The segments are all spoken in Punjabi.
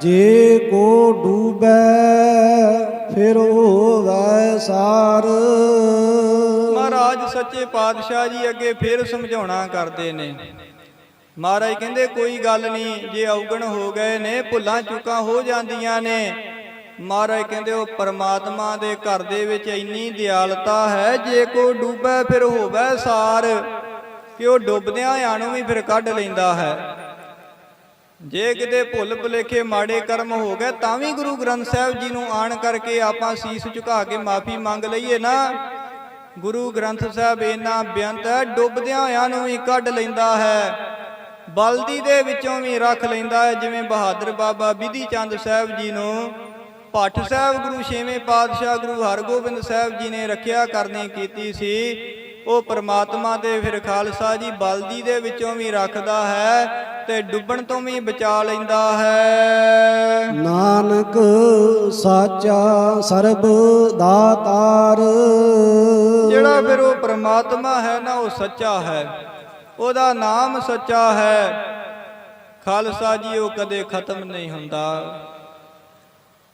ਜੇ ਕੋ ਡੂਬੈ, ਫਿਰ ਹੋਵੈ ਸਾਰ ਮਹਾਰਾਜ ਸੱਚੇ ਪਾਤਸ਼ਾਹ ਜੀ ਅੱਗੇ ਫਿਰ ਸਮਝਾਉਣਾ ਕਰਦੇ ਨੇ। ਮਹਾਰਾਜ ਕਹਿੰਦੇ, ਕੋਈ ਗੱਲ ਨਹੀਂ ਜੇ ਔਗਣ ਹੋ ਗਏ ਨੇ, ਭੁੱਲਾਂ ਚੁੱਕਾਂ ਹੋ ਜਾਂਦੀਆਂ ਨੇ। ਮਹਾਰਾਜ ਕਹਿੰਦੇ, ਉਹ ਪਰਮਾਤਮਾ ਦੇ ਘਰ ਦੇ ਵਿੱਚ ਇੰਨੀ ਦਿਆਲਤਾ ਹੈ, ਜੇ ਕੋ ਡੂਬੈ, ਫਿਰ ਹੋਵੇ ਸਾਰ। ਕਿ ਉਹ ਡੁੱਬਦਿਆਂ ਆਂ ਨੂੰ ਵੀ ਫਿਰ ਕੱਢ ਲੈਂਦਾ ਹੈ। ਜੇ ਕਿਤੇ ਭੁੱਲ ਭੁਲੇਖੇ ਮਾੜੇ ਕਰਮ ਹੋ ਗਏ, ਤਾਂ ਵੀ ਗੁਰੂ ਗ੍ਰੰਥ ਸਾਹਿਬ ਜੀ ਨੂੰ ਆਣ ਕਰਕੇ ਆਪਾਂ ਸੀਸ ਝੁਕਾ ਕੇ ਮਾਫੀ ਮੰਗ ਲਈਏ ਨਾ। ਗੁਰੂ ਗ੍ਰੰਥ ਸਾਹਿਬ ਇਹਨਾਂ ਬੇਅੰਤ ਹੈ, ਡੁੱਬਦਿਆਂ ਹੋਇਆਂ ਨੂੰ ਵੀ ਕੱਢ ਲੈਂਦਾ ਹੈ। ਬਲਦੀ ਦੇ ਵਿੱਚੋਂ ਵੀ ਰੱਖ ਲੈਂਦਾ ਹੈ, ਜਿਵੇਂ ਬਹਾਦਰ ਬਾਬਾ ਬਿਧੀ ਚੰਦ ਸਾਹਿਬ ਜੀ ਨੂੰ। ਭੱਟ ਸਾਹਿਬ ਗੁਰੂ ਛੇਵੇਂ ਪਾਤਸ਼ਾਹ ਗੁਰੂ ਹਰਗੋਬਿੰਦ ਸਾਹਿਬ ਜੀ ਨੇ ਰੱਖਿਆ ਕਰਨੀ ਕੀਤੀ ਸੀ। ਉਹ ਪ੍ਰਮਾਤਮਾ ਦੇ ਫਿਰ ਖਾਲਸਾ ਜੀ ਬਲਦੀ ਦੇ ਵਿੱਚੋਂ ਵੀ ਰੱਖਦਾ ਹੈ ਤੇ ਡੁੱਬਣ ਤੋਂ ਵੀ ਬਚਾ ਲੈਂਦਾ ਹੈ। ਨਾਨਕ ਸਾਚਾ ਸਰਬ ਦਾਤਾਰ। ਜਿਹੜਾ ਫਿਰ ਉਹ ਪ੍ਰਮਾਤਮਾ ਹੈ ਨਾ ਉਹ ਸੱਚਾ ਹੈ। ਉਹਦਾ ਨਾਮ ਸੱਚਾ ਹੈ। ਖਾਲਸਾ ਜੀ ਉਹ ਕਦੇ ਖਤਮ ਨਹੀਂ ਹੁੰਦਾ।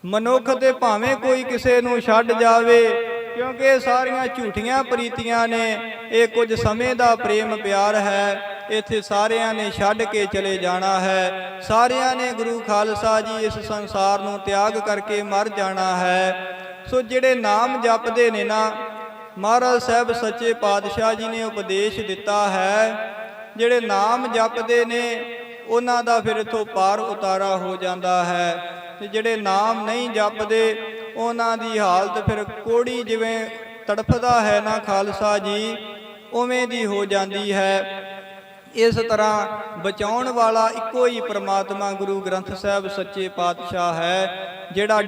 ਮਨੁੱਖ ਤੇ ਭਾਵੇਂ ਕੋਈ ਕਿਸੇ ਨੂੰ ਛੱਡ ਜਾਵੇ ਕਿਉਂਕਿ ਇਹ ਸਾਰੀਆਂ ਝੂਠੀਆਂ ਪ੍ਰੀਤੀਆਂ ਨੇ, ਇਹ ਕੁਝ ਸਮੇਂ ਦਾ ਪ੍ਰੇਮ ਪਿਆਰ ਹੈ, ਇੱਥੇ ਸਾਰਿਆਂ ਨੇ ਛੱਡ ਕੇ ਚਲੇ ਜਾਣਾ ਹੈ। ਸਾਰਿਆਂ ਨੇ ਗੁਰੂ ਖਾਲਸਾ ਜੀ ਇਸ ਸੰਸਾਰ ਨੂੰ ਤਿਆਗ ਕਰਕੇ ਮਰ ਜਾਣਾ ਹੈ। ਸੋ ਜਿਹੜੇ ਨਾਮ ਜਪਦੇ ਨੇ ਨਾ, ਮਹਾਰਾਜ ਸਾਹਿਬ ਸੱਚੇ ਪਾਤਸ਼ਾਹ ਜੀ ਨੇ ਉਪਦੇਸ਼ ਦਿੱਤਾ ਹੈ, ਜਿਹੜੇ ਨਾਮ ਜਪਦੇ ਨੇ, ਉਹਨਾਂ ਦਾ ਫਿਰ ਇਥੋਂ ਪਾਰ ਉਤਾਰਾ ਹੋ ਜਾਂਦਾ ਹੈ। ਤੇ ਜਿਹੜੇ ਨਾਮ ਨਹੀਂ ਜਪਦੇ ਉਹਨਾਂ ਦੀ ਹਾਲਤ ਫਿਰ ਕੋੜੀ ਜਿਵੇਂ ਤੜਫਦਾ ਹੈ ਨਾ ਖਾਲਸਾ ਜੀ, ਉਵੇਂ ਦੀ ਹੋ ਜਾਂਦੀ ਹੈ। ਇਸ ਤਰ੍ਹਾਂ ਬਚਾਉਣ ਵਾਲਾ ਇੱਕੋ ਹੀ ਪ੍ਰਮਾਤਮਾ ਗੁਰੂ ਗ੍ਰੰਥ ਸਾਹਿਬ ਸੱਚੇ ਪਾਤਸ਼ਾਹ ਹੈ, ਜਿਹੜਾ